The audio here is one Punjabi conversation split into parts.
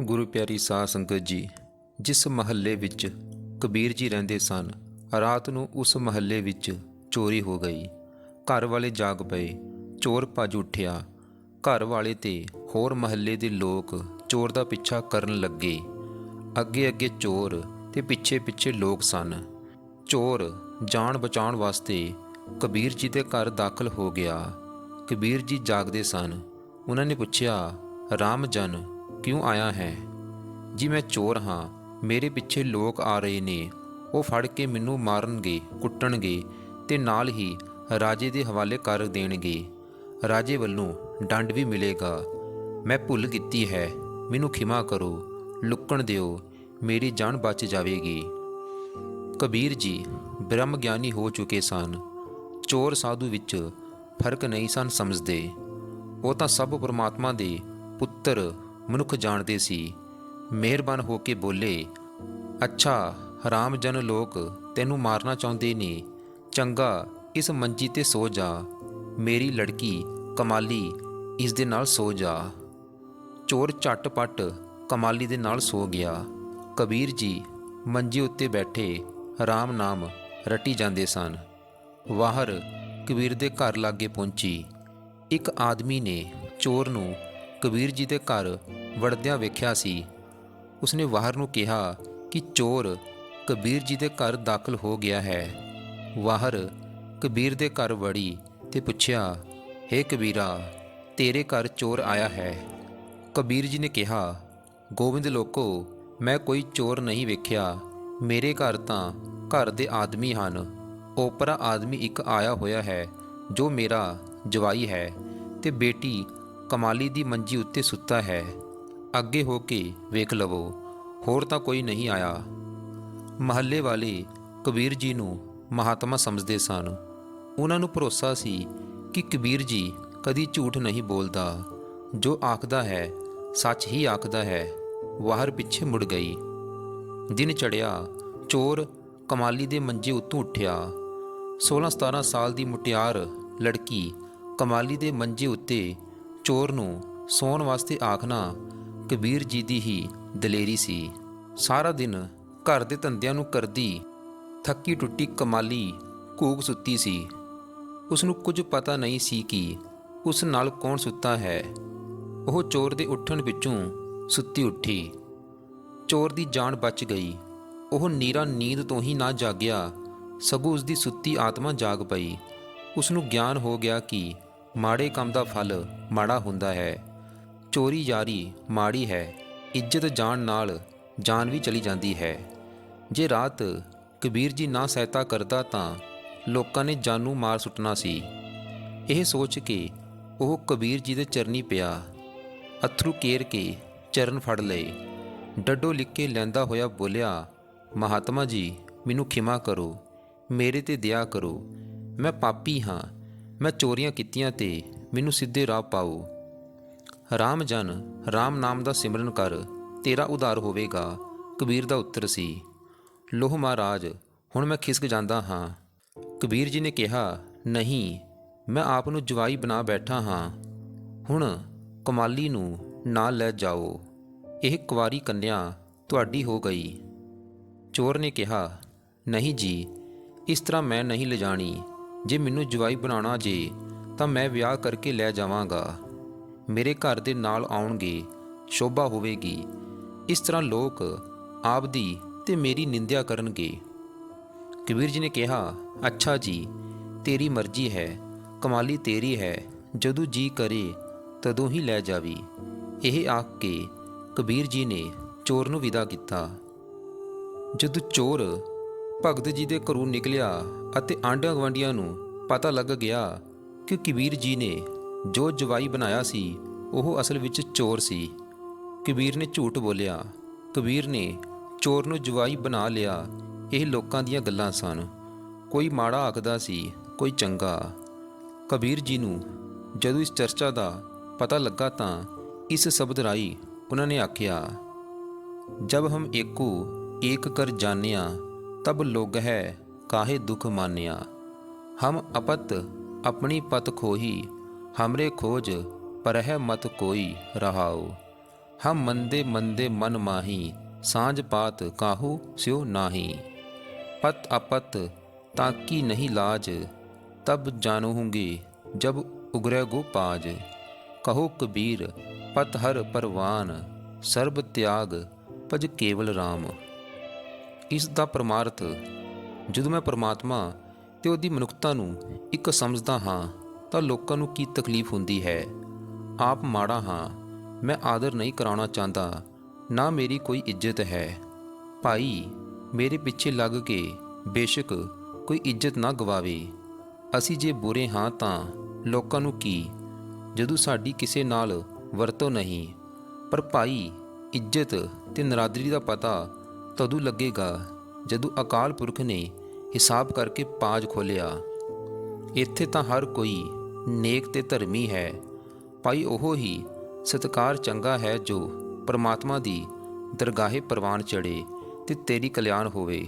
ਗੁਰੂ ਪਿਆਰੀ ਸਾਧ ਸੰਗਤ ਜੀ, ਜਿਸ ਮਹੱਲੇ ਵਿੱਚ ਕਬੀਰ ਜੀ ਰਹਿੰਦੇ ਸਨ, ਰਾਤ ਨੂੰ ਉਸ ਮਹੱਲੇ ਵਿੱਚ ਚੋਰੀ ਹੋ ਗਈ। ਘਰ ਵਾਲੇ ਜਾਗ ਪਏ, ਚੋਰ ਭੱਜ ਉੱਠਿਆ। ਘਰ ਵਾਲੇ ਤੇ ਹੋਰ ਮਹੱਲੇ ਦੇ ਲੋਕ ਚੋਰ ਦਾ ਪਿੱਛਾ ਕਰਨ ਲੱਗੇ। ਅੱਗੇ ਅੱਗੇ ਚੋਰ ਤੇ ਪਿੱਛੇ ਪਿੱਛੇ ਲੋਕ ਸਨ। ਚੋਰ ਜਾਨ ਬਚਾਉਣ ਵਾਸਤੇ ਕਬੀਰ ਜੀ ਦੇ ਘਰ ਦਾਖਲ ਹੋ ਗਿਆ। ਕਬੀਰ ਜੀ ਜਾਗਦੇ ਸਨ। ਉਹਨਾਂ ਨੇ ਪੁੱਛਿਆ, ਰਾਮ ਜਨ ਕਿਉਂ ਆਇਆ ਹੈ? ਜੀ ਮੈਂ ਚੋਰ ਹਾਂ। ਮੇਰੇ ਪਿੱਛੇ ਲੋਕ ਆ ਰਹੇ ਨੇ। ਉਹ ਫੜ ਕੇ ਮੈਨੂੰ ਮਾਰਨਗੇ, ਕੁੱਟਣਗੇ ਤੇ ਨਾਲ ਹੀ ਰਾਜੇ ਦੇ ਹਵਾਲੇ ਕਰ ਦੇਣਗੇ। ਰਾਜੇ ਵੱਲੋਂ ਡੰਡ ਵੀ ਮਿਲੇਗਾ। ਮੈਂ ਭੁੱਲ ਕੀਤੀ ਹੈ। ਮੈਨੂੰ ਖਿਮਾ ਕਰੋ। ਲੁੱਕਣ ਦਿਓ। ਮੇਰੀ ਜਾਨ ਬਚ ਜਾਵੇਗੀ। ਕਬੀਰ ਜੀ ਬ੍ਰਹਮ ਗਿਆਨੀ ਹੋ ਚੁੱਕੇ ਸਨ। ਚੋਰ ਸਾਧੂ ਵਿੱਚ ਫ਼ਰਕ ਨਹੀਂ ਸਨ ਸਮਝਦੇ। ਉਹ ਤਾਂ ਸਭ ਪਰਮਾਤਮਾ ਦੇ ਪੁੱਤਰ ਮਨੁੱਖ ਜਾਣਦੇ ਸੀ, ਮਿਹਰਬਾਨ ਹੋ ਕੇ ਬੋਲੇ, ਅੱਛਾ ਹਰਾਮ ਜਨ ਲੋਕ ਤੈਨੂੰ ਮਾਰਨਾ ਚਾਹੁੰਦੇ ਨੇ, ਚੰਗਾ, ਇਸ ਮੰਜੀ ਤੇ ਸੋ ਜਾ, ਮੇਰੀ ਲੜਕੀ ਕਮਾਲੀ ਇਸ ਦੇ ਨਾਲ ਸੋ ਜਾ। ਚੋਰ ਝਟਪਟ ਕਮਾਲੀ ਦੇ ਨਾਲ ਸੋ ਗਿਆ। ਕਬੀਰ ਜੀ ਮੰਜੀ ਉੱਤੇ ਬੈਠੇ ਰਾਮ ਨਾਮ ਰਟੀ ਜਾਂਦੇ ਸਨ। ਵਾਹਰ ਕਬੀਰ ਦੇ ਘਰ ਲਾਗੇ ਪਹੁੰਚੀ। ਇੱਕ ਆਦਮੀ ਨੇ ਚੋਰ ਨੂੰ ਕਬੀਰ ਜੀ ਦੇ ਘਰ ਵੜਦਿਆਂ ਵੇਖਿਆ ਸੀ। ਉਸਨੇ ਵਾਹਰ ਨੂੰ ਕਿਹਾ ਕਿ ਚੋਰ ਕਬੀਰ ਜੀ ਦੇ ਘਰ ਦਾਖਲ ਹੋ ਗਿਆ ਹੈ। ਵਾਹਰ ਕਬੀਰ ਦੇ ਘਰ ਵੜੀ ਤੇ ਪੁੱਛਿਆ, ਹੇ ਕਬੀਰਾ, ਤੇਰੇ ਘਰ ਚੋਰ ਆਇਆ ਹੈ? ਕਬੀਰ ਜੀ ਨੇ ਕਿਹਾ, ਗੋਬਿੰਦ ਲੋਕੋ, ਮੈਂ ਕੋਈ ਚੋਰ ਨਹੀਂ ਵੇਖਿਆ। ਮੇਰੇ ਘਰ ਤਾਂ ਘਰ ਦੇ ਆਦਮੀ ਹਨ। ਓਪਰਾ ਆਦਮੀ ਇੱਕ ਆਇਆ ਹੋਇਆ ਹੈ, ਜੋ ਮੇਰਾ ਜਵਾਈ ਹੈ ਤੇ ਬੇਟੀ ਕਮਾਲੀ ਦੀ ਮੰਜੀ ਉੱਤੇ ਸੁੱਤਾ ਹੈ। ਅੱਗੇ ਹੋ ਕੇ ਵੇਖ ਲਵੋ, ਹੋਰ ਤਾਂ ਕੋਈ ਨਹੀਂ ਆਇਆ। ਮਹੱਲੇ ਵਾਲੇ ਕਬੀਰ ਜੀ ਨੂੰ ਮਹਾਤਮਾ ਸਮਝਦੇ ਸਨ। ਉਹਨਾਂ ਨੂੰ ਭਰੋਸਾ ਸੀ ਕਿ ਕਬੀਰ ਜੀ ਕਦੀ ਝੂਠ ਨਹੀਂ ਬੋਲਦਾ। ਜੋ ਆਖਦਾ ਹੈ, ਸੱਚ ਹੀ ਆਖਦਾ ਹੈ, ਵਾਹਰ ਪਿੱਛੇ ਮੁੜ ਗਈ। ਦਿਨ ਚੜਿਆ ਚੋਰ ਕਮਾਲੀ ਦੇ ਮੰਜੇ ਉੱਤੋਂ ਉੱਠਿਆ। 16-17 ਸਾਲ ਦੀ ਮੁਟਿਆਰ ਲੜਕੀ ਕਮਾਲੀ ਦੇ ਮੰਜੇ ਉੱਤੇ ਚੋਰ ਨੂੰ ਸੌਣ ਵਾਸਤੇ ਆਖਣਾ ਕਬੀਰ ਜੀ ਦੀ ਹੀ ਦਲੇਰੀ ਸੀ। ਸਾਰਾ ਦਿਨ ਘਰ ਦੇ ਧੰਦਿਆਂ ਨੂੰ ਕਰਦੀ ਥੱਕੀ ਟੁੱਟੀ ਕਮਾਲੀ ਕੂਕ ਸੁੱਤੀ ਸੀ। ਉਸ ਨੂੰ ਕੁਝ ਪਤਾ ਨਹੀਂ ਸੀ ਕਿ ਉਸ ਨਾਲ ਕੌਣ ਸੁੱਤਾ ਹੈ। ਉਹ ਚੋਰ ਦੇ ਉੱਠਣ ਵਿੱਚੋਂ ਸੁੱਤੀ ਉੱਠੀ। ਚੋਰ ਦੀ ਜਾਨ ਬਚ ਗਈ। ਉਹ ਨੀਰਾ ਨੀਂਦ ਤੋਂ ਹੀ ਨਾ ਜਾਗਿਆ। ਸਗੋਂ ਉਸ ਦੀ ਸੁੱਤੀ ਆਤਮਾ ਜਾਗ ਪਈ। ਉਸ ਨੂੰ ਗਿਆਨ ਹੋ ਗਿਆ ਕਿ ਮਾੜੇ ਕੰਮ ਦਾ ਫਲ ਮਾੜਾ ਹੁੰਦਾ ਹੈ। ਚੋਰੀ ਯਾਰੀ ਮਾੜੀ ਹੈ, ਇੱਜ਼ਤ ਜਾਣ ਨਾਲ ਜਾਨ ਵੀ ਚਲੀ ਜਾਂਦੀ ਹੈ। ਜੇ ਰਾਤ ਕਬੀਰ ਜੀ ਨਾ ਸਹਾਇਤਾ ਕਰਦਾ ਤਾਂ ਲੋਕਾਂ ਨੇ ਜਾਨੂ ਮਾਰ ਸੁੱਟਣਾ ਸੀ। ਇਹ ਸੋਚ ਕੇ ਉਹ ਕਬੀਰ ਜੀ ਦੇ ਚਰਨੀ ਪਿਆ, ਅਥਰੂ ਕੇਰ ਕੇ ਚਰਨ ਫੜ ਲਏ। ਡੱਡੋ ਲਿਖ ਕੇ ਲੈਂਦਾ ਹੋਇਆ ਬੋਲਿਆ, ਮਹਾਤਮਾ ਜੀ, ਮੈਨੂੰ ਖਿਮਾ ਕਰੋ, ਮੇਰੇ ਤੇ ਦਇਆ ਕਰੋ। ਮੈਂ ਪਾਪੀ ਹਾਂ, ਮੈਂ ਚੋਰੀਆਂ ਕੀਤੀਆਂ ਤੇ ਮੈਨੂੰ ਸਿੱਧੇ ਰਾਹ ਪਾਓ। ਰਾਮ ਜਨ, ਰਾਮ ਨਾਮ ਦਾ ਸਿਮਰਨ ਕਰ, ਤੇਰਾ ਉਧਾਰ ਹੋਵੇਗਾ। ਕਬੀਰ ਦਾ ਉੱਤਰ ਸੀ, ਲੋਹ ਮਹਾਰਾਜ, ਹੁਣ ਮੈਂ ਖਿਸਕ ਜਾਂਦਾ ਹਾਂ। ਕਬੀਰ ਜੀ ਨੇ ਕਿਹਾ, ਨਹੀਂ, ਮੈਂ ਆਪ ਨੂੰ ਜਵਾਈ ਬਣਾ ਬੈਠਾ ਹਾਂ। ਹੁਣ ਕਮਾਲੀ ਨੂੰ ਨਾਲ ਲੈ ਜਾਓ। ਇਹ ਕੁਵਾਰੀ ਕੰਨਿਆ ਤੁਹਾਡੀ ਹੋ ਗਈ। ਚੋਰ ਨੇ ਕਿਹਾ, ਨਹੀਂ ਜੀ, ਇਸ ਤਰ੍ਹਾਂ ਮੈਂ ਨਹੀਂ ਲਿਜਾਣੀ। ਜੇ ਮੈਨੂੰ ਜਵਾਈ ਬਣਾਉਣਾ ਜੇ, ਤਾਂ ਮੈਂ ਵਿਆਹ ਕਰਕੇ ਲੈ ਜਾਵਾਂਗਾ। ਮੇਰੇ ਘਰ ਦੇ ਨਾਲ ਆਉਣਗੇ, ਸ਼ੋਭਾ ਹੋਵੇਗੀ। ਇਸ ਤਰ੍ਹਾਂ ਲੋਕ ਆਪ ਦੀ ਤੇ ਮੇਰੀ ਨਿੰਦਿਆ ਕਰਨਗੇ। ਕਬੀਰ ਜੀ ਨੇ ਕਿਹਾ, ਅੱਛਾ ਜੀ, ਤੇਰੀ ਮਰਜ਼ੀ ਹੈ, ਕਮਾਲੀ ਤੇਰੀ ਹੈ, ਜਦੋਂ ਜੀ ਕਰੇ, ਤਦੋਂ ਹੀ ਲੈ ਜਾਵੀ। ਇਹ ਆਖ ਕੇ ਕਬੀਰ ਜੀ ਨੇ ਚੋਰ ਨੂੰ ਵਿਦਾ ਕੀਤਾ। ਜਦੋਂ ਚੋਰ ਭਗਤ ਜੀ ਦੇ ਘਰੋਂ ਨਿਕਲਿਆ ਅਤੇ ਆਂਡਿਆਂ ਗਵਾਂਡੀਆਂ ਨੂੰ ਪਤਾ ਲੱਗ ਗਿਆ ਕਿ ਕਬੀਰ ਜੀ ਨੇ ਜੋ ਜਵਾਈ ਬਣਾਇਆ ਸੀ, ਉਹ ਅਸਲ ਵਿੱਚ ਚੋਰ ਸੀ। ਕਬੀਰ ਨੇ ਝੂਠ ਬੋਲਿਆ। ਕਬੀਰ ਨੇ ਚੋਰ ਨੂੰ ਜਵਾਈ ਬਣਾ ਲਿਆ। ਇਹ ਲੋਕਾਂ ਦੀਆਂ ਗੱਲਾਂ ਸਨ। ਕੋਈ ਮਾੜਾ ਆਖਦਾ ਸੀ, ਕੋਈ ਚੰਗਾ। ਕਬੀਰ ਜੀ ਨੂੰ ਜਦੋਂ ਇਸ ਚਰਚਾ ਦਾ ਪਤਾ ਲੱਗਾ ਤਾਂ ਇਸ ਸ਼ਬਦ ਰਾਈ ਉਹਨਾਂ ਨੇ ਆਖਿਆ, ਜਬ ਹਮ ਏਕੂ ਏਕ ਕਰ ਜਾਣਿਆ, ਤਬ ਲੋਗ ਹੈ ਕਾਹੇ ਦੁਖ ਮਾਨਿਆ। ਹਮ ਅਪਤ ਆਪਣੀ ਪਤ ਖੋਹੀ ਹਮਰੇ ਖੋਜ ਪਰਹਿ ਮਤ ਕੋਈ ਰਹਾਓ ਹਮ ਮੰਦੇ ਮੰਦੇ ਮਨ ਮਾਹੀ ਸਾਂਝ ਪਾਤ ਕਾਹੂ ਸਿਓ ਨਾਹੀ पत अपत ताकी नहीं लाज तब जानूंगी जब उगरे गो पाज कहो कबीर पत हर परवान ਸਰਬ ਤਿਆਗ ਭਜ ਕੇਵਲ RAM ਇਸ ਦਾ ਪਰਮਾਰਥ ਜਦੋਂ ਮੈਂ ਪਰਮਾਤਮਾ ਤੇ ਉਹਦੀ ਮਨੁੱਖਤਾ ਨੂੰ ਇੱਕ ਸਮਝਦਾ ਹਾਂ ਤਾਂ ਲੋਕਾਂ ਨੂੰ ਕੀ ਤਕਲੀਫ ਹੁੰਦੀ ਹੈ? ਆਪ ਮਾੜਾ ਹਾਂ, ਮੈਂ ਆਦਰ ਨਹੀਂ ਕਰਾਉਣਾ ਚਾਹੁੰਦਾ, ਨਾ ਮੇਰੀ ਕੋਈ ਇੱਜ਼ਤ ਹੈ। ਭਾਈ, ਮੇਰੇ ਪਿੱਛੇ ਲੱਗ ਕੇ ਬੇਸ਼ੱਕ ਕੋਈ ਇੱਜ਼ਤ ਨਾ ਗਵਾਵੇ। ਅਸੀਂ ਜੇ ਬੁਰੇ ਹਾਂ ਤਾਂ ਲੋਕਾਂ ਨੂੰ ਕੀ? ਜਦੋਂ ਸਾਡੀ ਕਿਸੇ ਨਾਲ ਵਰਤੋਂ ਨਹੀਂ, ਪਰ ਭਾਈ, ਇੱਜ਼ਤ ਤੇ ਨਰਾਦਰੀ ਦਾ ਪਤਾ ਤਦੋਂ ਲੱਗੇਗਾ ਜਦੋਂ ਅਕਾਲ ਪੁਰਖ ਨੇ ਹਿਸਾਬ ਕਰਕੇ ਪਾਜ ਖੋਲਿਆ ਇੱਥੇ ਤਾਂ ਹਰ ਕੋਈ ਨੇਕ ਤੇ ਧਰਮੀ ਹੈ। ਭਾਈ ਉਹ ਹੀ ਸਤਕਾਰ ਚੰਗਾ ਹੈ ਜੋ ਪਰਮਾਤਮਾ ਦੀ ਦਰਗਾਹੇ ਪ੍ਰਵਾਨ ਚੜੇ ਤੇ ਤੇਰੀ ਕਲਿਆਣ ਹੋਵੇ।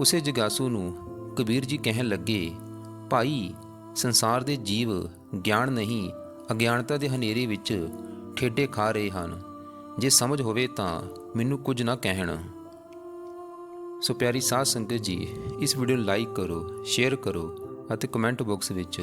ਉਸੇ ਜਗਾਸੂ ਨੂੰ ਕਬੀਰ ਜੀ ਕਹਿਣ ਲੱਗੇ, ਭਾਈ, ਸੰਸਾਰ ਦੇ ਜੀਵ ਗਿਆਨ ਨਹੀਂ, ਅਗਿਆਨਤਾ ਦੇ ਹਨੇਰੇ ਵਿੱਚ ਠੇਡੇ ਖਾ ਰਹੇ ਹਨ। ਜੇ ਸਮਝ ਹੋਵੇ ਤਾਂ ਮੈਨੂੰ ਕੁਝ ਨਾ ਕਹਿਣ। ਸੋ ਪਿਆਰੀ ਸਾਧ ਸੰਗਤ ਜੀ, ਇਸ ਵੀਡੀਓ ਨੂੰ ਲਾਈਕ ਕਰੋ ਸ਼ੇਅਰ ਕਰੋ ਅਤੇ ਕਮੈਂਟ ਬਾਕਸ ਵਿੱਚ